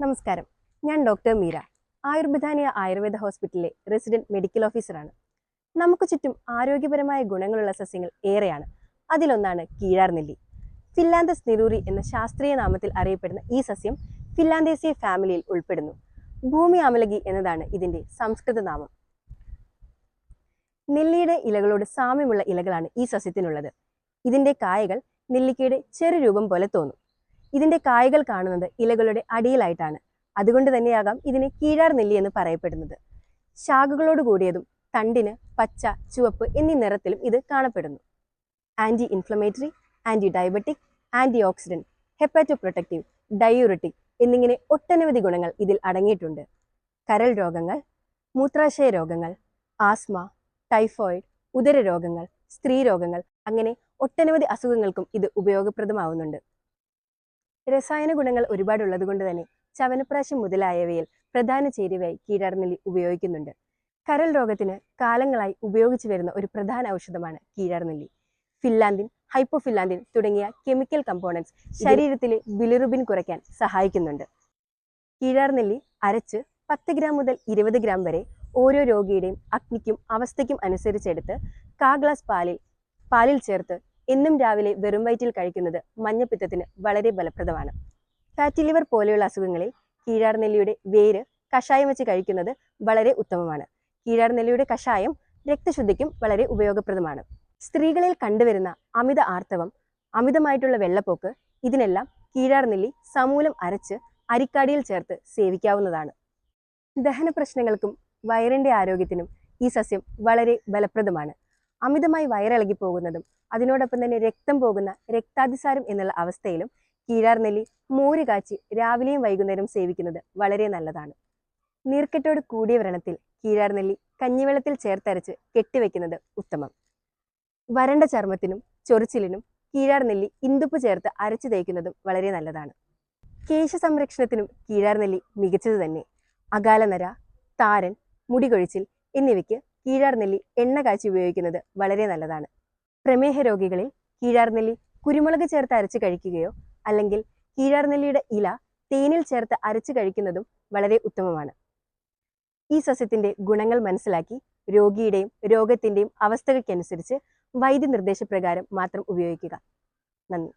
നമസ്കാരം. ഞാൻ ഡോക്ടർ മീര. ആയുർബിധാനിയ ആയുർവേദ ഹോസ്പിറ്റലിലെ റെസിഡന്റ് മെഡിക്കൽ ഓഫീസറാണ്. നമുക്ക് ചുറ്റും ആരോഗ്യപരമായ ഗുണങ്ങളുള്ള സസ്യങ്ങൾ ഏറെയാണ്. അതിലൊന്നാണ് കീഴാർ നെല്ലി. ഫില്ലാന്തസ് നിരൂറി എന്ന ശാസ്ത്രീയ നാമത്തിൽ അറിയപ്പെടുന്ന ഈ സസ്യം ഫില്ലാന്തേസിയ ഫാമിലിയിൽ ഉൾപ്പെടുന്നു. ഭൂമി അമലകി എന്നതാണ് ഇതിന്റെ സംസ്കൃത നാമം. നെല്ലിയുടെ ഇലകളോട് സാമ്യമുള്ള ഇലകളാണ് ഈ സസ്യത്തിനുള്ളത്. ഇതിന്റെ കായകൾ നെല്ലിക്കയുടെ ചെറു രൂപം പോലെ തോന്നും. ഇതിന്റെ കായകൾ കാണുന്നത് ഇലകളുടെ അടിയിലായിട്ടാണ്. അതുകൊണ്ട് തന്നെയാകാം ഇതിനെ കീഴാർ നെല്ലി എന്ന് പറയപ്പെടുന്നത്. ശാഖകളോട് കൂടിയതും തണ്ടിന് പച്ച ചുവപ്പ് എന്നീ നിറത്തിലും ഇത് കാണപ്പെടുന്നു. Anti inflammatory anti diabetic anti oxidant hepato protective diuretic എന്നിങ്ങനെ ഒട്ടനവധി ഗുണങ്ങൾ ഇതിൽ അടങ്ങിയിട്ടുണ്ട്. കരൾ രോഗങ്ങൾ മൂത്രാശയ രോഗങ്ങൾ ആസ്മ ടൈഫോയിഡ് ഉദര രോഗങ്ങൾ സ്ത്രീ രോഗങ്ങൾ അങ്ങനെ ഒട്ടനവധി അസുഖങ്ങൾക്കും ഇത് ഉപയോഗപ്രദമാവുന്നുണ്ട്. രസായന ഗുണങ്ങൾ ഒരുപാടുള്ളത് കൊണ്ട് തന്നെ ചവനപ്രാശം മുതലായവയിൽ പ്രധാന ചേരുവയായി കീഴാർനെല്ലി ഉപയോഗിക്കുന്നുണ്ട്. കരൽ രോഗത്തിന് കാലങ്ങളായി ഉപയോഗിച്ചു വരുന്ന ഒരു പ്രധാന ഔഷധമാണ് കീഴാർനെല്ലി ഫില്ലാന്തിൻ ഹൈപ്പോഫില്ലാന്തിൻ തുടങ്ങിയ കെമിക്കൽ കമ്പോണൻസ് ശരീരത്തിലെ ബിലിറുബിൻ കുറയ്ക്കാൻ സഹായിക്കുന്നുണ്ട്. കീഴാർനെല്ലി അരച്ച് പത്ത് ഗ്രാം മുതൽ ഇരുപത് ഗ്രാം വരെ ഓരോ രോഗിയുടെയും അഗ്നിക്കും അവസ്ഥയ്ക്കും അനുസരിച്ചെടുത്ത് കാ ഗ്ലാസ് പാലിൽ പാലിൽ ചേർത്ത് എന്നും രാവിലെ വെറും വയറ്റിൽ കഴിക്കുന്നത് മഞ്ഞപ്പിത്തത്തിന് വളരെ ഫലപ്രദമാണ്. ഫാറ്റി ലിവർ പോലെയുള്ള അസുഖങ്ങളിൽ കീഴാർനെല്ലിയുടെ വേര് കഷായം വെച്ച് കഴിക്കുന്നത് വളരെ ഉത്തമമാണ്. കീഴാർനെല്ലിയുടെ കഷായം രക്തശുദ്ധിക്കും വളരെ ഉപയോഗപ്രദമാണ്. സ്ത്രീകളിൽ കണ്ടുവരുന്ന അമിത ആർത്തവം അമിതമായിട്ടുള്ള വെള്ളപ്പോക്ക് ഇതിനെല്ലാം കീഴാർനെല്ലി സമൂലം അരച്ച് അരിക്കാടിയിൽ ചേർത്ത് സേവിക്കാവുന്നതാണ്. ദഹന പ്രശ്നങ്ങൾക്കും വയറിന്റെ ആരോഗ്യത്തിനും ഈ സസ്യം വളരെ ഫലപ്രദമാണ്. അമിതമായി വയറിളകി പോകുന്നതും അതിനോടൊപ്പം തന്നെ രക്തം പോകുന്ന രക്താതിസാരം എന്നുള്ള അവസ്ഥയിലും കീഴാർനെല്ലി മോര് കാച്ചി രാവിലെയും വൈകുന്നേരം സേവിക്കുന്നത് വളരെ നല്ലതാണ്. നീർക്കെട്ടോട് കൂടിയ വ്രണത്തിൽ കീഴാർനെല്ലി കഞ്ഞിവെള്ളത്തിൽ ചേർത്തരച്ച് കെട്ടിവെക്കുന്നത് ഉത്തമം. വരണ്ട ചർമ്മത്തിനും ചൊറിച്ചിലിനും കീഴാർനെല്ലി ഇന്ദുപ്പ് ചേർത്ത് അരച്ചു തേക്കുന്നതും വളരെ നല്ലതാണ്. കേശ സംരക്ഷണത്തിനും കീഴാർനെല്ലി മികച്ചത് തന്നെ. അകാലനര താരൻ മുടികൊഴിച്ചിൽ എന്നിവയ്ക്ക് കീഴാർനെല്ലി എണ്ണ കാച്ചി ഉപയോഗിക്കുന്നത് വളരെ നല്ലതാണ്. പ്രമേഹ രോഗികളിൽ കീഴാർനെല്ലി കുരുമുളക് ചേർത്ത് അരച്ച് കഴിക്കുകയോ അല്ലെങ്കിൽ കീഴാർനെല്ലിയുടെ ഇല തേനിൽ ചേർത്ത് അരച്ച് കഴിക്കുന്നതും വളരെ ഉത്തമമാണ്. ഈ സസ്യത്തിന്റെ ഗുണങ്ങൾ മനസ്സിലാക്കി രോഗിയുടെയും രോഗത്തിന്റെയും അവസ്ഥകൾക്കനുസരിച്ച് വൈദ്യ നിർദ്ദേശപ്രകാരം മാത്രം ഉപയോഗിക്കുക. നന്ദി.